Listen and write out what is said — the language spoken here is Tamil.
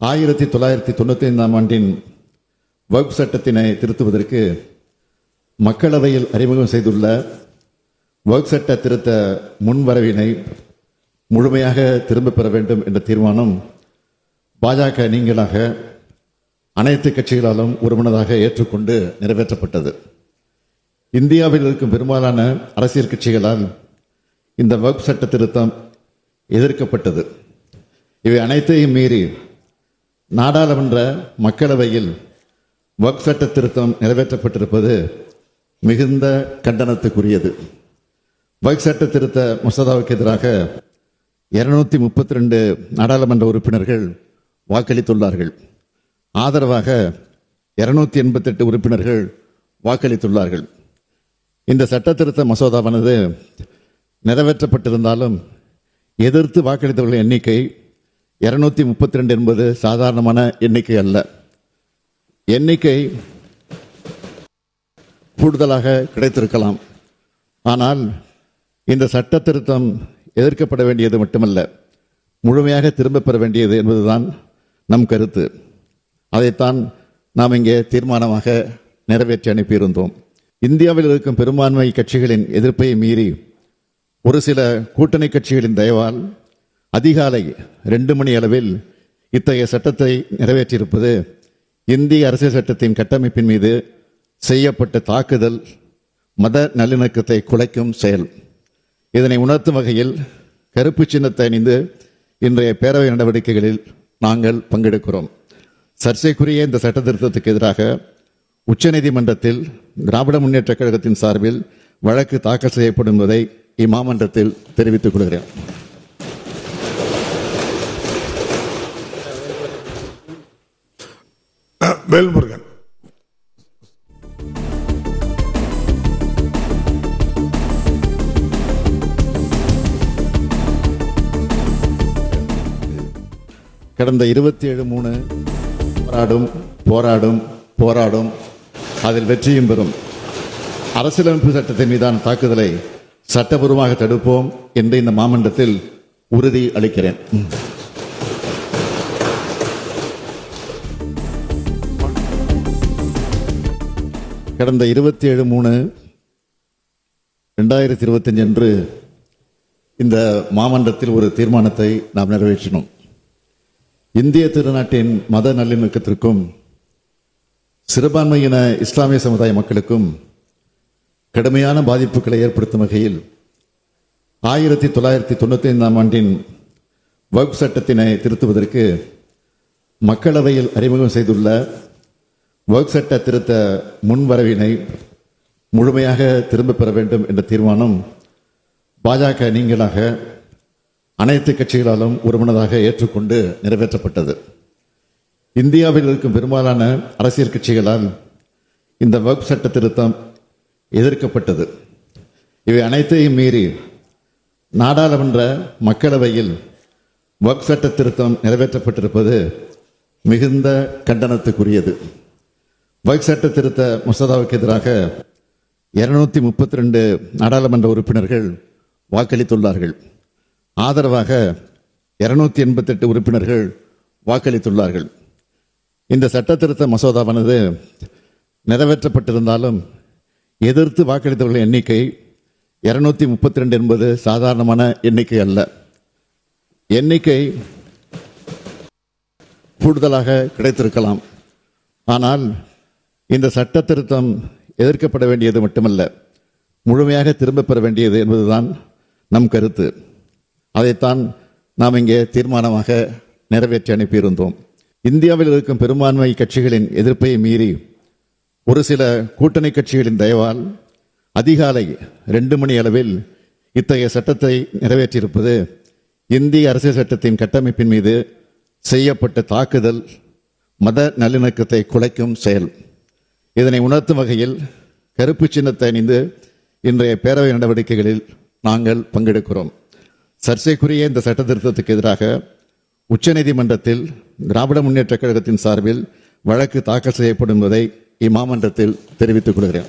ஆயிரத்தி தொள்ளாயிரத்தி தொண்ணூத்தி ஐந்தாம் ஆண்டின் வகுப்பு சட்டத்தினை திருத்துவதற்கு மக்களவையில் அறிமுகம் செய்துள்ள வகுப்பு சட்ட திருத்த முன்வரவினை முழுமையாக திரும்பப் பெற வேண்டும் என்ற தீர்மானம் பாஜக நீங்களாக அனைத்து கட்சிகளாலும் ஒருமனதாக ஏற்றுக்கொண்டு நிறைவேற்றப்பட்டது. இந்தியாவில் இருக்கும் பெரும்பாலான அரசியல் கட்சிகளால் இந்த வகுப்பு சட்ட திருத்தம் எதிர்க்கப்பட்டது. இவை அனைத்தையும் மீறி நாடாளுமன்ற மக்களவையில் வக் சட்ட திருத்தம் நிறைவேற்றப்பட்டிருப்பது மிகுந்த கண்டனத்துக்குரியது. வக் சட்ட திருத்த மசோதாவுக்கு எதிராக இருநூத்தி முப்பத்தி ரெண்டு நாடாளுமன்ற உறுப்பினர்கள் வாக்களித்துள்ளார்கள். ஆதரவாக இருநூத்தி எண்பத்தெட்டு உறுப்பினர்கள் வாக்களித்துள்ளார்கள். இந்த சட்ட திருத்த மசோதாவானது நிறைவேற்றப்பட்டிருந்தாலும் எதிர்த்து வாக்களித்தவர்களின் எண்ணிக்கை இரநூத்தி முப்பத்தி ரெண்டு என்பது சாதாரணமான எண்ணிக்கை அல்ல. எண்ணிக்கை கூடுதலாக கிடைத்திருக்கலாம். ஆனால் இந்த சட்ட திருத்தம் எதிர்க்கப்பட வேண்டியது மட்டுமல்ல முழுமையாக திரும்பப் பெற வேண்டியது என்பதுதான் நம் கருத்து. அதைத்தான் நாம் இங்கே தீர்மானமாக நிறைவேற்றி அனுப்பியிருந்தோம். இந்தியாவில் இருக்கும் பெரும்பான்மை கட்சிகளின் எதிர்ப்பை மீறி ஒரு சில கூட்டணி கட்சிகளின் தயவால் அதிகாலை ரெண்டு மணி அளவில் இத்தகைய சட்டத்தை நிறைவேற்றியிருப்பது இந்திய அரசியல் சட்டத்தின் கட்டமைப்பின் மீது செய்யப்பட்ட தாக்குதல் மத நல்லிணக்கத்தை குலைக்கும் செயல். இதனை உணர்த்தும் வகையில் கருப்பு சின்னத்தை அணிந்து இன்றைய பேரவை நடவடிக்கைகளில் நாங்கள் பங்கெடுக்கிறோம். சர்ச்சைக்குரிய இந்த சட்ட திருத்தத்துக்கு எதிராக உச்சநீதிமன்றத்தில் திராவிட முன்னேற்ற கழகத்தின் சார்பில் வழக்கு தாக்கல் செய்யப்படும் என்பதை இம்மாமன்றத்தில் தெரிவித்துக் கொள்கிறேன். வேல்முருகன். கடந்த இருபத்தி ஏழு மூணு போராடும் போராடும் போராடும். அதில் வெற்றியும் பெறும். அரசியலமைப்பு சட்டத்தின் மீதான தாக்குதலை சட்டபூர்வமாக தடுப்போம் என்று இந்த மாமண்டத்தில் உறுதி அளிக்கிறேன். கடந்த இருபத்தி ஏழு மூணு ரெண்டாயிரத்தி இருபத்தஞ்சு அன்று இந்த மாமன்றத்தில் ஒரு தீர்மானத்தை நாம் நிறைவேற்றினோம். இந்திய திருநாட்டின் மத நல்லிணக்கத்திற்கும் சிறுபான்மையின இஸ்லாமிய சமுதாய மக்களுக்கும் கடுமையான பாதிப்புகளை ஏற்படுத்தும் வகையில் ஆயிரத்தி தொள்ளாயிரத்தி தொண்ணூத்தி ஐந்தாம் ஆண்டின் வகுப்பு சட்டத்தினை திருத்துவதற்கு மக்களவையில் அறிமுகம் செய்துள்ள வகுப்பு சட்ட திருத்த முன்வரவினை முழுமையாக திரும்ப பெற வேண்டும் என்ற தீர்மானம் பாஜக நீங்களாக அனைத்து கட்சிகளாலும் ஒருமனதாக ஏற்றுக்கொண்டு நிறைவேற்றப்பட்டது. இந்தியாவில் இருக்கும் பெரும்பாலான அரசியல் கட்சிகளால் இந்த வகுப்பு சட்ட திருத்தம் எதிர்க்கப்பட்டது. இவை அனைத்தையும் மீறி நாடாளுமன்ற மக்களவையில் வகுப்பு சட்ட திருத்தம் நிறைவேற்றப்பட்டிருப்பது மிகுந்த கண்டனத்துக்குரியது. வைப் சட்ட திருத்த மசோதாவுக்கு எதிராக இருநூத்தி முப்பத்தி ரெண்டு நாடாளுமன்ற உறுப்பினர்கள் வாக்களித்துள்ளார்கள். ஆதரவாக இருநூத்தி எண்பத்தெட்டு உறுப்பினர்கள் வாக்களித்துள்ளார்கள். இந்த சட்ட திருத்த மசோதாவானது நிறைவேற்றப்பட்டிருந்தாலும் எதிர்த்து வாக்களித்தவர்களின் எண்ணிக்கை இருநூத்தி முப்பத்தி ரெண்டு என்பது சாதாரணமான எண்ணிக்கை அல்ல. எண்ணிக்கை கூடுதலாக கிடைத்திருக்கலாம். ஆனால் இந்த சட்ட திருத்தம் எதிர்க்கப்பட வேண்டியது மட்டுமல்ல முழுமையாக திரும்பப் பெற வேண்டியது என்பதுதான் நம் கருத்து. அதைத்தான் நாம் இங்கே தீர்மானமாக நிறைவேற்றி அனுப்பியிருந்தோம். இந்தியாவில் இருக்கும் பெரும்பான்மை கட்சிகளின் எதிர்ப்பை மீறி ஒரு சில கூட்டணி கட்சிகளின் தயவால் அதிகாலை ரெண்டு மணி அளவில் இத்தகைய சட்டத்தை நிறைவேற்றியிருப்பது இந்திய அரசியல் சட்டத்தின் கட்டமைப்பின் மீது செய்யப்பட்ட தாக்குதல் மத நல்லிணக்கத்தை குலைக்கும் செயல். இதனை உணர்த்தும் வகையில் கருப்பு சின்னத்தை அணிந்து இன்றைய பேரவை நடவடிக்கைகளில் நாங்கள் பங்கெடுக்கிறோம். சர்ச்சைக்குரிய இந்த சட்ட திருத்தத்துக்கு எதிராக உச்சநீதிமன்றத்தில் திராவிட முன்னேற்ற கழகத்தின் சார்பில் வழக்கு தாக்கல் செய்யப்படும் என்பதை இம்மாமன்றத்தில் தெரிவித்துக் கொள்கிறேன்.